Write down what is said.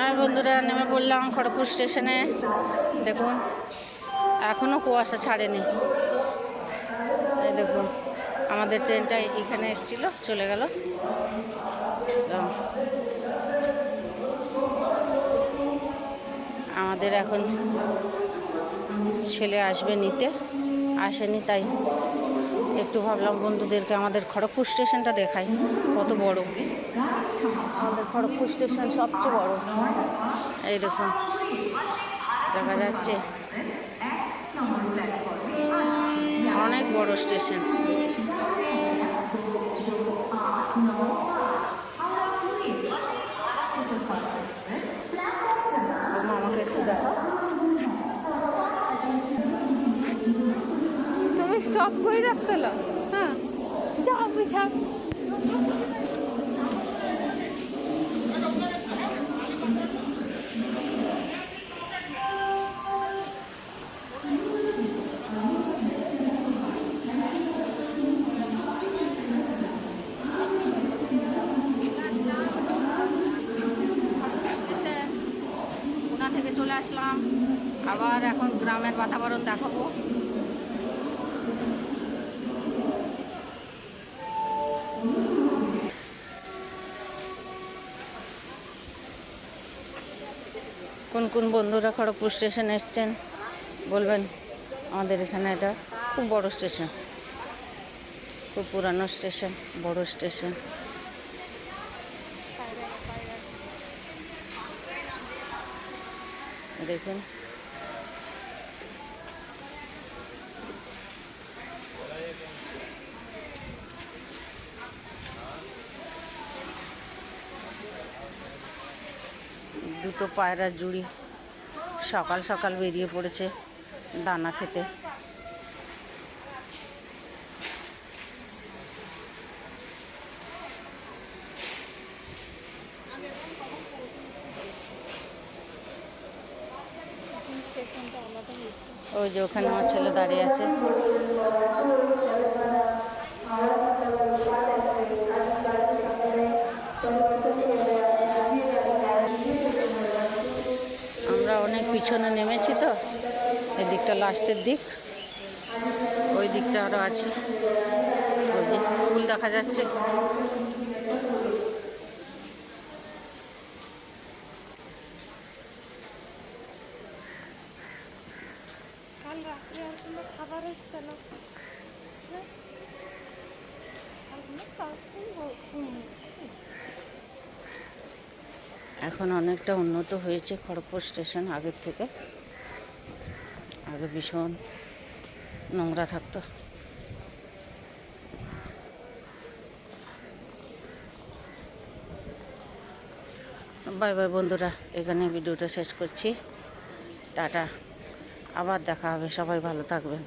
হ্যাঁ বন্ধুরা, নেমে পড়লাম খড়গপুর স্টেশনে। দেখুন এখনও কুয়াশা ছাড়েনি। দেখুন, আমাদের ট্রেনটা এখানে এসেছিল, চলে গেল। আমাদের এখন ছেলে আসবে নিতে। আসেনি তাই। একটু ভাবলাম বন্ধুদেরকে আমাদের খড়গপুর স্টেশনটা দেখাই, কত বড়। আমাদের খড়গপুর স্টেশন সবচেয়ে বড়। এই দেখুন, দেখা যাচ্ছে। অনেক বড় স্টেশন। স্টপ করে রাখতে হ্যাঁ। স্টেশন পুনা থেকে চলে আসলাম। আবার এখন গ্রামের বাতাবরণ দেখাবো। কোন কোন বন্ধুরা খড়গপুর স্টেশন এসছেন? বলবেন, আমাদের এখানে এটা খুব বড় স্টেশন। খুব পুরানো স্টেশন, বড় স্টেশন। দেখুন দুটো পায়রা জুড়ি। সকাল সকাল বেরিয়ে পড়েছে দানা খেতে। ওই যে ওখানে আমার ছেলে দাঁড়িয়ে আছে আমরা অনেক পিছনে নেমেছি তো। এদিকটা লাস্টের দিক। ওই দিকটা আরও আছে। ফুল দেখা যাচ্ছে। খাবার এসছে না। এখন অনেকটা উন্নত হয়েছে খড়গপুর স্টেশন আগের থেকে। আগে ভীষণ নোংরা থাকতো। বাই বাই বন্ধুরা, এখানে ভিডিওটা শেষ করছি। টাটা। আবার দেখা হবে। সবাই ভালো থাকবেন।